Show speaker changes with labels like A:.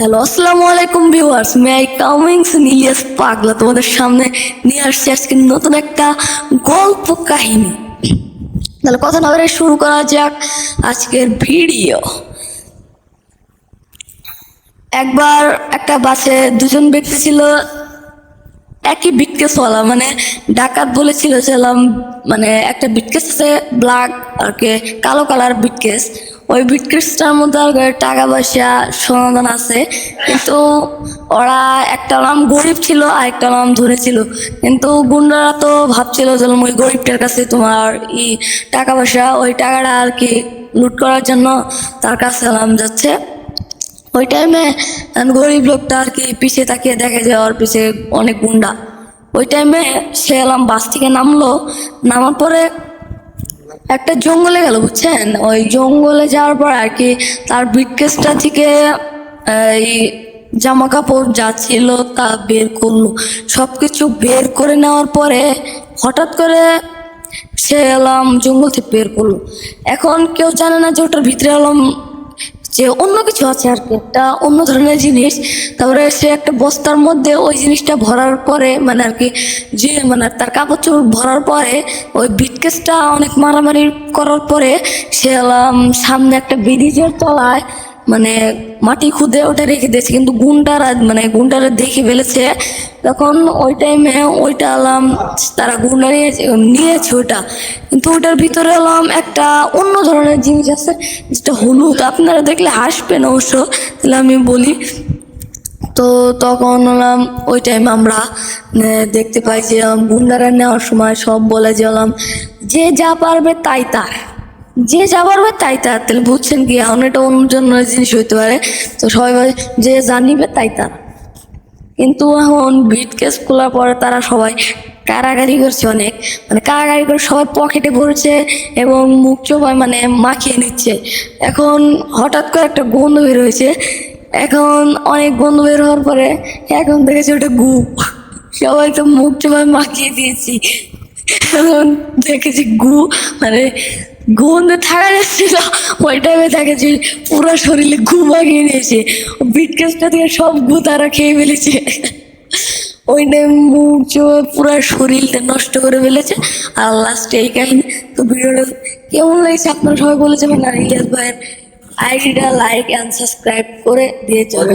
A: Hello আসসালামু আলাইকুম viewers may I comings নিলিয়াস পাগলা তোমাদের সামনে নিয়ে আসছি আজকে নতুন একটা গল্প কাহিনী। তাহলে কথা না শুরু করা যাক আজকের ভিডিও। একবার একটা বাসে দুজন ব্যক্তি ছিল, একই বিটকেসওয়ালা মানে ডাকাত বলেছিল মানে একটা বিটকেস আছে ব্ল্যাক আর কি, কালো কালার বিটকেস ওই বিটকেসটার মধ্যে আর টাকা পয়সা সমাধান আছে। কিন্তু ওরা একটা নাম গরিব ছিল আর একটা নাম ধরে ছিল। কিন্তু গুন্ডারা তো ভাবছিল যে ওই গরিবটার কাছে তোমার ই টাকা পয়সা, ওই টাকাটা আর কি লুট করার জন্য তার কাছে নাম যাচ্ছে। ওই টাইমে গরিব লোকটা আর কি পিছিয়ে তাকিয়ে দেখে যে ওর পিছিয়ে অনেক গুন্ডা। ওই টাইমে সে এলাম বাস থেকে নামলো। নামার পরে একটা জঙ্গলে গেল, বুঝছেন? ওই জঙ্গলে যাওয়ার পর আর কি তার ব্রিটকেসটা থেকে, এই জামা কাপড় যা ছিল তা বের করল। সব কিছু বের করে নেওয়ার পরে হঠাৎ করে সে এলাম জঙ্গল থেকে বের করল। এখন কেউ জানে না যে ওটার ভিতরে এলাম যে অন্য কিছু আছে আর কি। একটা অন্য ধরনের জিনিস, তারপরে সে একটা বস্তার মধ্যে ওই জিনিসটা ভরার পরে মানে আর কি, যে মানে তার কাপড় চোপড় ভরার পরে, ওই বিটকেসটা অনেক মারামারি করার পরে, সে সামনে একটা ব্রিজের তলায় মানে মাটি খুদে ওটা রেখে দিয়েছে। কিন্তু গুন্ডারা মানে গুন্ডারা দেখে ফেলেছে তখন ওই টাইমে ওইটা এলাম তারা গুন্ডা নিয়েছে নিয়েছে ওইটা। কিন্তু ওটার ভিতরে এলাম একটা অন্য ধরনের জিনিস আছে, যেটা হলুদ। আপনারা দেখলে হাসবেন অবশ্য, তাহলে আমি বলি। তো তখন হলাম ওই টাইম আমরা দেখতে পাই যে গুন্ডারা নেওয়ার সময় সব বলে যে হলাম যে যা পারবে তাই তার। যে যা পারবে তাই তার। তাহলে বুঝছেন কি এখন এটা অন্য জন্য জিনিস হইতে পারে। তো সবাই যে জানিবে তাই তার। কিন্তু এখন বিট কেস খোলার পরে তারা সবাই কারাগারি করছে অনেক। মানে কারাগারি করে সবাই পকেটে ভরছে এবং মুখ চোপায় মানে মাখিয়ে নিচ্ছে। এখন হঠাৎ করে একটা গন্ধ বের হয়েছে। এখন অনেক গন্ধ বের হওয়ার পরে এখন দেখেছি ওটা গু সবাই তো মুখ চোপায় মাখিয়ে দিয়েছি। এখন দেখেছি গু মানে গন্ধে থাকা যাচ্ছে না ওই টাইমে যে পুরো শরীরে গু মাখিয়ে নিয়েছে বিটকেসটা থেকে সব গু তারা খেয়ে ফেলেছে। ওই টাইম পুরো শরীরটা নষ্ট করে ফেলেছে। আর লাস্টে এই কাহিনী তো ভিডিওটা কেমন লাগছে আপনারা সবাই বলেছে আর ইলিয়াস ভাইয়ের আইডিটা লাইক অ্যান্ড সাবস্ক্রাইব করে দিয়ে চলে